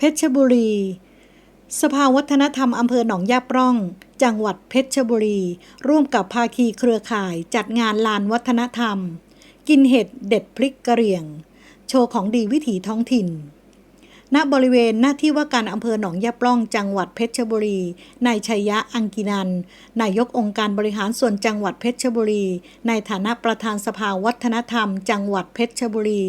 เพชรบุรี สภาวัฒนธรรมอำเภอหนองยาปร่อง จังหวัดเพชรบุรี ร่วมกับภาคีเครือข่ายจัดงานลานวัฒนธรรม กินเห็ดเด็ดพริกกระเหรี่ยง โชว์ของดีวิถีท้องถิ่น ณบริเวณหน้าที่ว่าการอำเภอหนองยาปล่องจังหวัดเพชรบุรีนายชัยยะอังกินันนายกองค์การบริหารส่วนจังหวัดเพชรบุรี ในฐานะประธานสภาวัฒนธรรม จังหวัดเพชรบุรี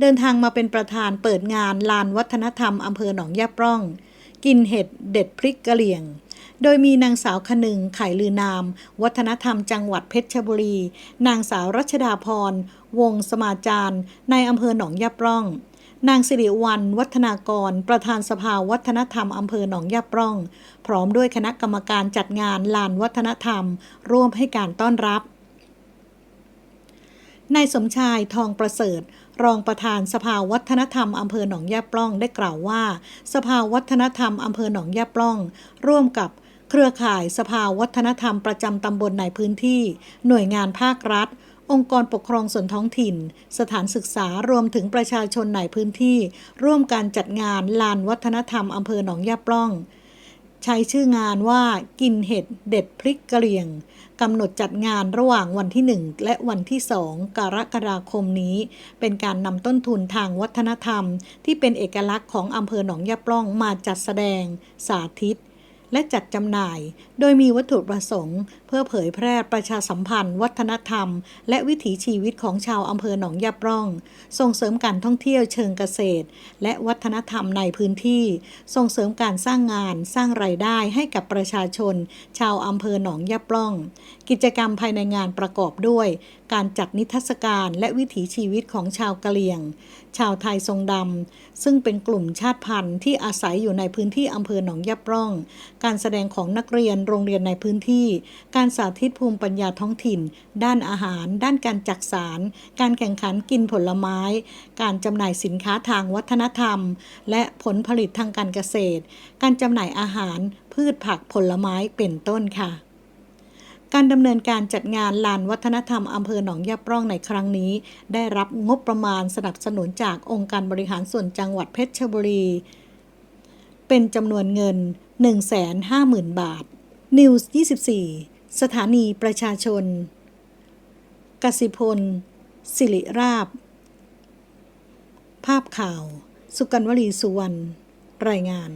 เดินทางมาเป็นประธานเปิดงานลานวัฒนธรรมอำเภอหนองยาปล่อง กินเห็ดเด็ดพริกกะเหรี่ยงโดยมีนางสาวคนึงไข่ลือนาม วัฒนธรรมจังหวัดเพชรบุรี นางสาวรัชดาพร วงสมาจารย์ในอำเภอหนองยาปล่อง นางสิริวัลวัฒนากร ประธานสภาวัฒนธรรมอำเภอหนองยาปร่อง พร้อมด้วยคณะกรรมการจัดงานลานวัฒนธรรม ร่วมให้การต้อนรับนายสมชายทองประเสริฐ รองประธานสภาวัฒนธรรมอำเภอหนองยาปล่องได้กล่าวว่า สภาวัฒนธรรมอำเภอหนองยาปล่อง ร่วมกับเครือข่ายสภาวัฒนธรรมประจำตำบลในพื้นที่ หน่วยงานภาครัฐ องค์กรปกครองส่วนท้องถิ่น สถานศึกษารวมถึงประชาชนในพื้นที่ ร่วมการจัดงานลานวัฒนธรรมอำเภอหนองยาปล่อง ใช้ชื่องานว่ากินเห็ดเด็ดพริกกะเหรี่ยงกำหนดจัดงานระหว่างวันที่ 1 และวันที่ 2 กรกฎาคมนี้ เป็นการนำต้นทุนทางวัฒนธรรม ที่เป็นเอกลักษณ์ของอำเภอหนองยาปล่องมาจัดแสดงสาธิต และจัดจำหน่าย โดยมีวัตถุประสงค์ เพื่อเผยแพร่ประชาสัมพันธ์ วัฒนธรรม และวิถีชีวิตของชาวอำเภอหนองยาปร่อง ส่งเสริมการท่องเที่ยวเชิงเกษตร และวัฒนธรรมในพื้นที่ ส่งเสริมการสร้างงานสร้างไรายได้ให้กับประชาชน ชาวอำเภอหนองยาปล่อง กิจกรรมภายในงานประกอบด้วยการจัดนิทรรศการและวิถีชีวิตของชาวกะเหรี่ยง ชาวไทยทรงดำ ซึ่งเป็นกลุ่มชาติพันธุ์ที่อาศัยอยู่ในพื้นที่อำเภอหนองยาปร่อง การแสดงของนักเรียนโรงเรียนในพื้นที่ การสาธิตภูมิปัญญาท้องถิ่น ด้านอาหาร ด้านการจักสาร การแข่งขันกินผลไม้ การจำหน่ายสินค้าทางวัฒนธรรม และผลผลิตทางการเกษตร การจำหน่ายอาหาร พืชผักผลไม้เป็นต้นค่ะ การดำเนินการจัดงานลานวัฒนธรรมอำเภอหนองยาปร่องในครั้งนี้ ได้รับงบประมาณสนับสนุนจากองค์การบริหารส่วนจังหวัดเพชรบุรี เป็นจำนวนเงิน 150,000 บาท News 24 สถานีประชาชน กสิพล สิริราบ ภาพข่าว สุกันวลีสุวรรณ รายงาน